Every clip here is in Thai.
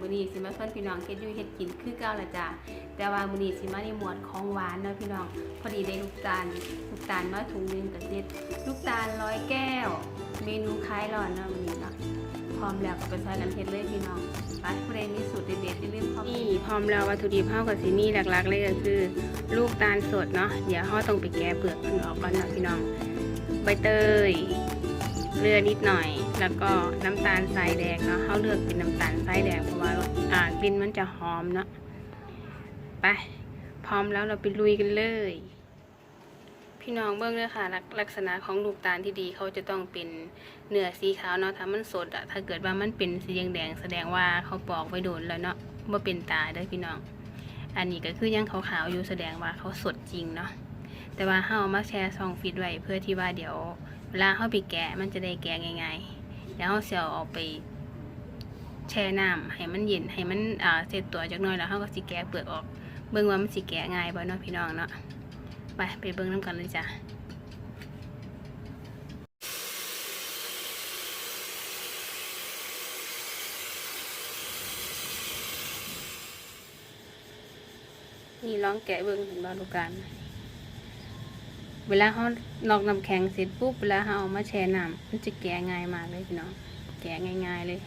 มื้อนี้สิมาชวนพี่น้องเฮ็ดยูเฮ็ดกินคือเก่าละจ้ะแต่ว่ามือนี้สิมาในหมวดของหวานเนาะพี่น้อง พอดีได้ลูกตาลลูกตาลมาถุงนึงก็เฮ็ดลูกตาลร้อยแก้ว เมนูคล้ายร้อนเนาะมือนี้เนาะพร้อมแล้วก็ไปซอยกันเฮ็ดเลยพี่น้องไปผู้ใดมีสูตรเด็ดๆอย่ลืมเข้านี่พร้อมแล้ววัตถุดิบเฮาก็สิมีหลักๆ เลยก็คือ ลูกตาลสดเนาะเดี๋ยวเฮาต้องไปแกะเปลือกมันออกก่อนเนาะพี่น้องใบเตยเกลือนิดหน่อย แล้วก็น้ำตาลทรายแดงเนาะเขาเลือกเป็นน้ำตาลทรายแดงเพราะว่าอ่ากลิ่นมันจะหอมเนาะไปพร้อมแล้วเราไปลุยกันเลย พี่น้องเบื้องเลยค่ะลักลักษณะของลูกตาลที่ดีเขาจะต้องเป็นเนื้อสีขาวเนาะถ้ามันสดอะถ้าเกิดว่ามันเป็นสีแดงแสดงว่าเขาปอกไว้โดนแล้วเนาะว่าเป็นตาเด้พี่น้อง อันนี้ก็คือยังขาวๆอยู่แสดงว่าเขาสดจริงเนาะแต่ว่าเฮาเอามาแชร์ซองฟิตไว้เพื่อที่ว่าเดี๋ยวเวลาเขาไปแกะมันจะได้แกะง่ายๆ แล้วเขาเสียวเอาไปแช่น้ำให้มันเย็นให้มันอ่าเสร็จตัวจากหน้อยแล้วเขาก็สิแกะเปลือกออก เบิ่งว่ามันสิแกะง่ายบ่เนาะพี่น้องเนาะไปไปเบิ่งน้ำกันเลยจ้ะนี่ลองแกะเบิ่งเห็นบ่ลูกกัน เวลาเขานอกน้ำแข็งเสร็จปุ๊บเวลาเขาเอามาแช่น้ำมันจะแกะง่ายมากเลยพี่น้องแกะง่ายๆเลย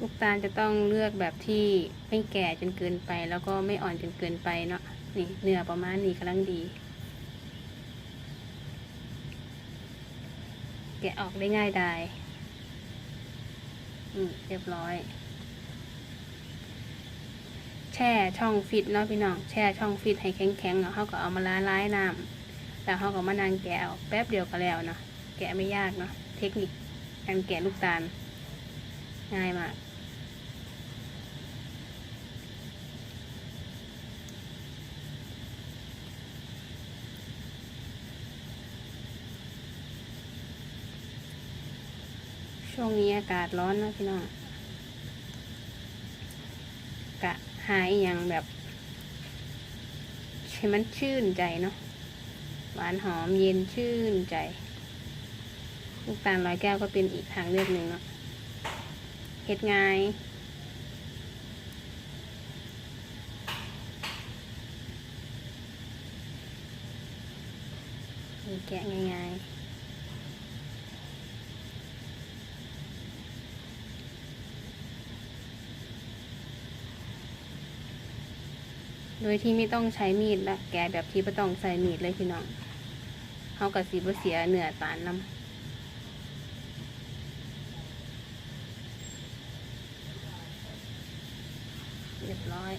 ลูกตาลจะต้องเลือกแบบที่ไม่แก่จนเกินไป แล้วก็ไม่อ่อนจนเกินไปเนาะนี่เนื้อประมาณนี้กำลังดี แกะออกได้ง่ายได้อืมเรียบร้อย แช่ช่องฟิตเนาะพี่น้องแช่ช่องฟิตให้แข็งๆเนาะเขาก็เอามาล้าล้ายน้ำแล้วเขาก็มานางแกะออกแป๊บเดียวก็แล้วเนาะแกะไม่ยากเนาะเทคนิคการแกะลูกตาลง่ายมากช่วงนี้อากาศร้อนเนาะพี่น้องกะ หายอย่างแบบให้มันชื่นใจเนาะหวานหอมเย็นชื่นใจ ลูกตาลร้อยแก้วก็เป็นอีกทางเลือกหนึ่งเนาะเฮ็ดง่ายแกะง่ายๆ โดยที่ไม่ต้องใช้มีดละแกะแบบที่ไม่ต้องใส่มีดเลยพี่น้องเขากับสีบเสียเนื้อตาลน้ำเรียบร้อย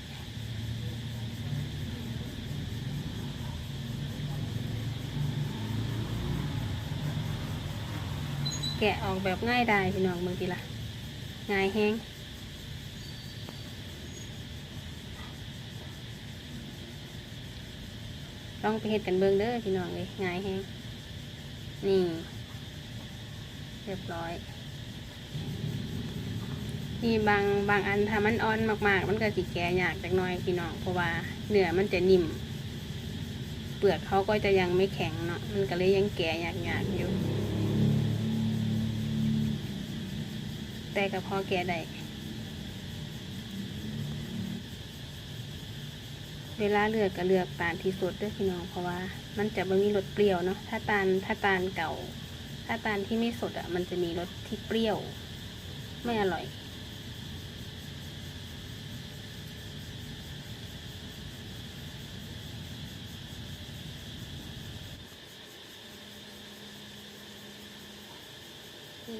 แกะออกแบบง่ายได้พี่น้องเมื่อกี้ละง่ายแห้ง ต้องไปเฮ็ดกันเบิ่งเด้อพี่น้องเลยง่ายแห้งนี่ เรียบร้อย นี่บางบางอันถ้ามันอ่อนมาก ๆ มันก็สิแกะยากจักหน้อยพี่น้องเพราะว่าเนื้อมันจะนิ่ม เปลือกเขาก็จะยังไม่แข็งเนาะมันก็เลยยังแกะยากๆอยู่แต่ก็พอแกะได้ เวลาเลือกก็เลือกตาลที่สดด้วยพี่น้องเพราะว่า มันจะไม่มีรสเปรี้ยวเนาะถ้าตาลถ้าตาลเก่า ถ้าตาลที่ไม่สดอะ มันจะมีรสที่เปรี้ยว ไม่อร่อย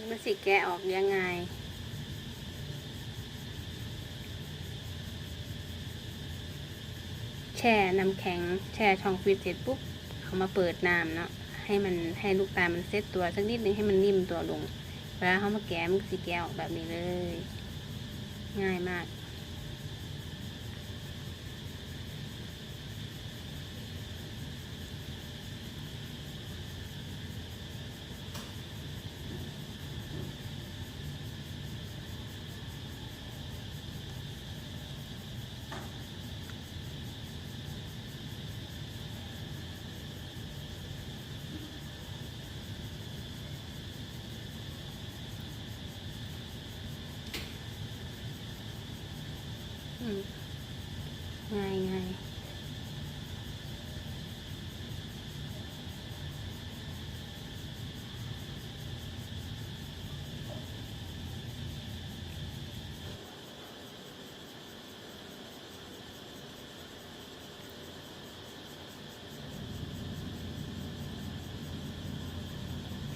มันสิแกะออกยังไง ช่น้ำแข็ง แช่ช่องฟรีซเสร็จปุ๊บเอามาเปิดน้ำเนาะให้มันให้ลูกตาลมันเซตตัวสักนิดนึงให้มันนิ่มตัวลงเวลาเขามาแกะมันสีแก้วแบบนี้เลย ง่ายมาก ง่ายง่าย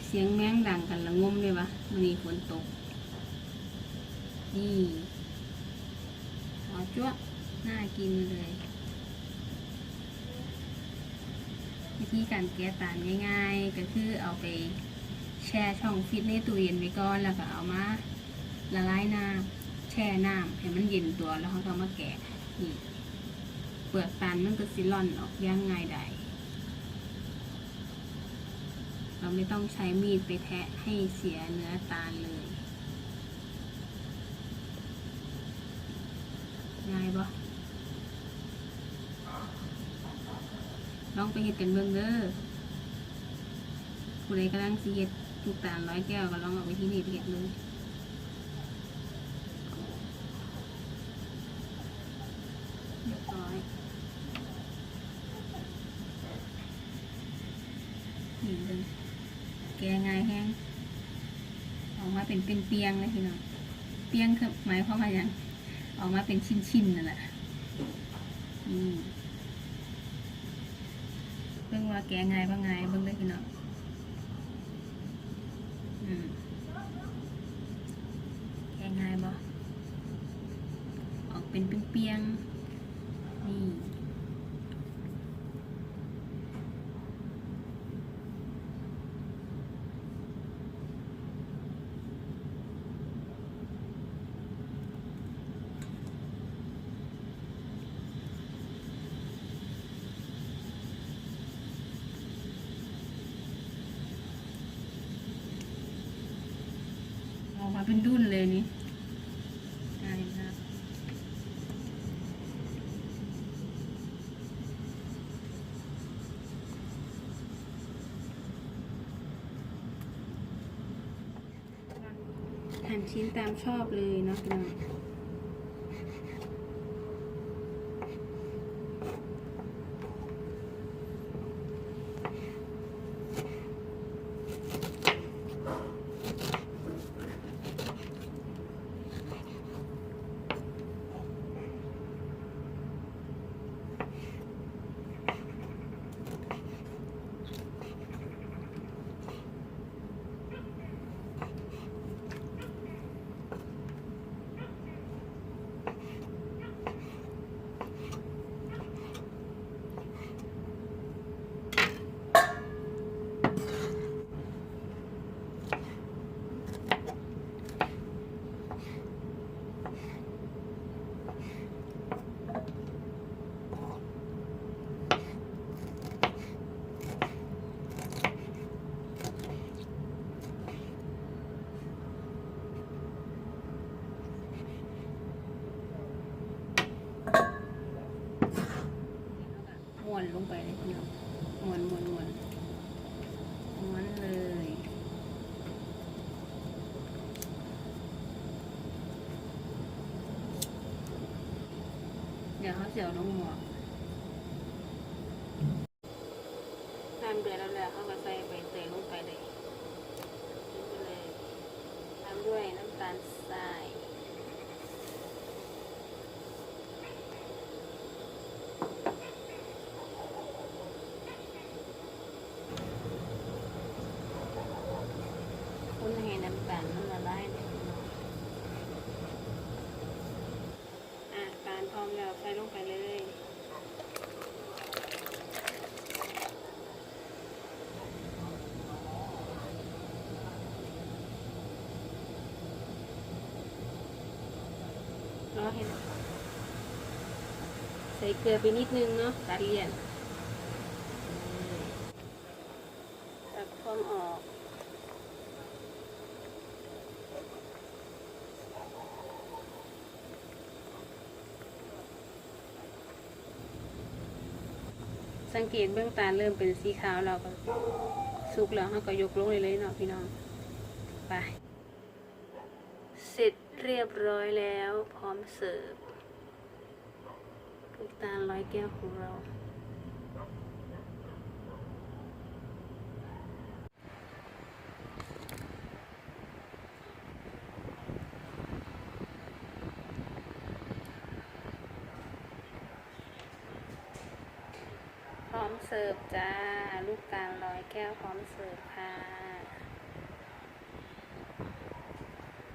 เสียงแมงดังกันละงมเลยวะมันนี้ฝนตก นี่ จ้วน่ากินเลยวิธีการแก้ตานง่ายๆ ก็คือเอาไปแช่ช่องฟิตในตู้เย็นไว้ก่อนแล้วก็เอามาละลายน้ำแช่น้ำให้มันเย็นตัวแล้วเขาก็มาแกะนี่เปลือกตาลมันก็สิล่อนออกย่างง่ายได้เราไม่ต้องใช้มีดไปแทะให้เสียเนื้อตาลเลย ง่ายปะลองไปเห็ดกันเบิ่งเด้อผู้ใดกำลังสิเฮ็ดลูกตาลร้อยแก้วก็ลองเอาไปที่นี่ไปเห็ดเลยเรียบร้อยนี่เบิ่งแกง่ายแห้งออกมาเป็นเป็นเปียงเลยพี่น้องเปียงคือหมายความว่าหยัง ออกมาเป็นชิ้นๆนั่นแหละเบิ่งว่าแกงไงบ้างไงเบิ่งได้พี่น้องอืมแกงไงบ่ออกเป็นเปียงๆนี่ออกมา เป็นดุนเลยนี่ง่ายมากหั่นชิ้นตามชอบเลยเนาะพี่น้อง ลงไปเลยพี่น้องม้วนม้วนม้วนม้วนเลยเดี๋ยวเขาเสียวลงหมวกน้ำเดือดแล้วแหละเขาก็ใส่ใบเตยลงไปเลยลงไปเลยตามด้วยน้ำตาลทราย ให้น้ำตาลมันละลายเลยพี่น้องอะตาลพร้อมแล้วใส่ลงไปเลยรอให้นใส่เกลือไปนิดนึงเนาะตัดเลี่ยนตัดฟองออก สังเกตเบื้องตาเริ่มเป็นสีขาวเราก็สุกแล้วเราก็ยกลงเลยเลยเนาะพี่น้องไปเสร็จเรียบร้อยแล้วพร้อมเสิร์ฟเบื้องตาลร้อยแก้วของเรา เสิร์ฟจ้า ลูกตาลลอยแก้วพร้อมเสิร์ฟ